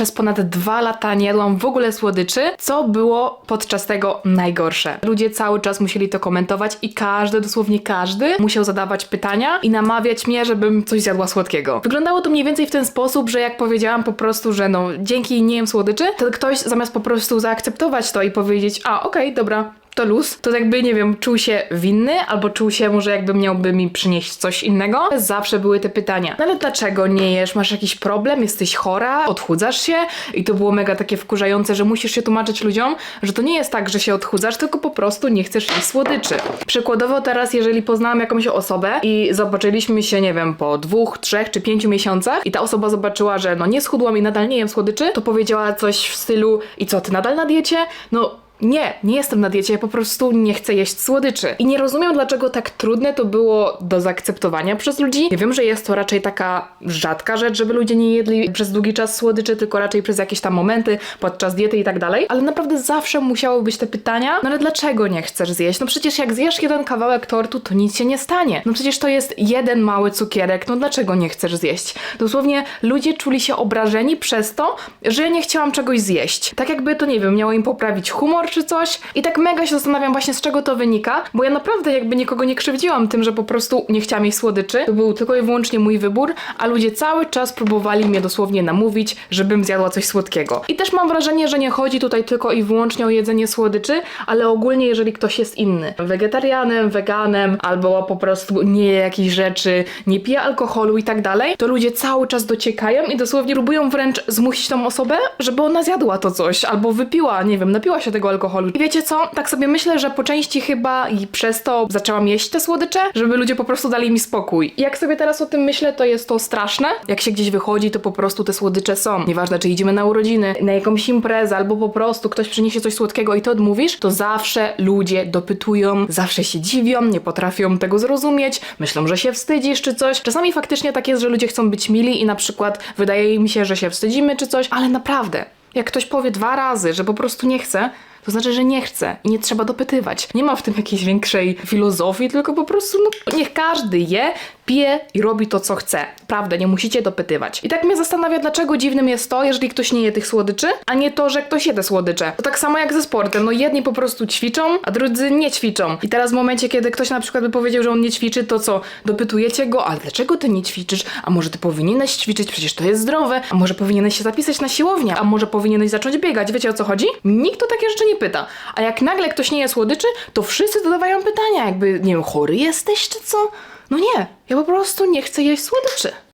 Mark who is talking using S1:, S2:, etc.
S1: przez ponad dwa lata nie jadłam w ogóle słodyczy, co było podczas tego najgorsze. Ludzie cały czas musieli to komentować i każdy, dosłownie każdy, musiał zadawać pytania i namawiać mnie, żebym coś zjadła słodkiego. Wyglądało to mniej więcej w ten sposób, że jak powiedziałam po prostu, że no dzięki nie jem słodyczy, to ktoś zamiast po prostu zaakceptować to i powiedzieć, a okej, dobra, to luz, to jakby, nie wiem, czuł się winny, albo czuł się może jakby miałby mi przynieść coś innego. Zawsze były te pytania. No ale dlaczego nie jesz? Masz jakiś problem? Jesteś chora? Odchudzasz się? I to było mega takie wkurzające, że musisz się tłumaczyć ludziom, że to nie jest tak, że się odchudzasz, tylko po prostu nie chcesz jeść słodyczy. Przykładowo teraz, jeżeli poznałam jakąś osobę i zobaczyliśmy się, nie wiem, po dwóch, trzech czy pięciu miesiącach i ta osoba zobaczyła, że no nie schudłam i nadal nie jem słodyczy, to powiedziała coś w stylu i co, ty nadal na diecie? No nie, nie jestem na diecie, ja po prostu nie chcę jeść słodyczy. I nie rozumiem, dlaczego tak trudne to było do zaakceptowania przez ludzi. Ja wiem, że jest to raczej taka rzadka rzecz, żeby ludzie nie jedli przez długi czas słodyczy, tylko raczej przez jakieś tam momenty, podczas diety i tak dalej. Ale naprawdę zawsze musiały być te pytania, no ale dlaczego nie chcesz zjeść? No przecież jak zjesz jeden kawałek tortu, to nic się nie stanie. No przecież to jest jeden mały cukierek, no dlaczego nie chcesz zjeść? Dosłownie ludzie czuli się obrażeni przez to, że ja nie chciałam czegoś zjeść. Tak jakby to, nie wiem, miało im poprawić humor czy coś. I tak mega się zastanawiam właśnie z czego to wynika, bo ja naprawdę jakby nikogo nie krzywdziłam tym, że po prostu nie chciałam jej słodyczy. To był tylko i wyłącznie mój wybór, a ludzie cały czas próbowali mnie dosłownie namówić, żebym zjadła coś słodkiego. I też mam wrażenie, że nie chodzi tutaj tylko i wyłącznie o jedzenie słodyczy, ale ogólnie jeżeli ktoś jest inny, wegetarianem, weganem, albo po prostu nie je jakichś rzeczy, nie pije alkoholu i tak dalej, to ludzie cały czas dociekają i dosłownie próbują wręcz zmusić tą osobę, żeby ona zjadła to coś, albo wypiła, nie wiem, napiła się tego alkoholu. I wiecie co? Tak sobie myślę, że po części chyba i przez to zaczęłam jeść te słodycze, żeby ludzie po prostu dali mi spokój. I jak sobie teraz o tym myślę, to jest to straszne. Jak się gdzieś wychodzi, to po prostu te słodycze są. Nieważne, czy idziemy na urodziny, na jakąś imprezę, albo po prostu ktoś przyniesie coś słodkiego i ty odmówisz, to zawsze ludzie dopytują, zawsze się dziwią, nie potrafią tego zrozumieć, myślą, że się wstydzisz czy coś. Czasami faktycznie tak jest, że ludzie chcą być mili i na przykład wydaje mi się, że się wstydzimy czy coś, ale naprawdę, jak ktoś powie dwa razy, że po prostu nie chce, to znaczy, że nie chce i nie trzeba dopytywać. Nie ma w tym jakiejś większej filozofii, tylko po prostu no, niech każdy je, pije i robi to, co chce. Prawda, nie musicie dopytywać. I tak mnie zastanawia, dlaczego dziwnym jest to, jeżeli ktoś nie je tych słodyczy, a nie to, że ktoś je te słodycze. To tak samo jak ze sportem. No jedni po prostu ćwiczą, a drudzy nie ćwiczą. I teraz w momencie, kiedy ktoś na przykład by powiedział, że on nie ćwiczy, to co? Dopytujecie go, ale dlaczego ty nie ćwiczysz? A może ty powinieneś ćwiczyć, przecież to jest zdrowe. A może powinieneś się zapisać na siłownię? A może powinieneś zacząć biegać? Wiecie o co chodzi? Nikt o takie rzeczy nie pyta. A jak nagle ktoś nie je słodyczy, to wszyscy dodawają pytania, jakby, nie wiem, chory jesteś czy co? No nie, ja po prostu nie chcę jeść słodyczy.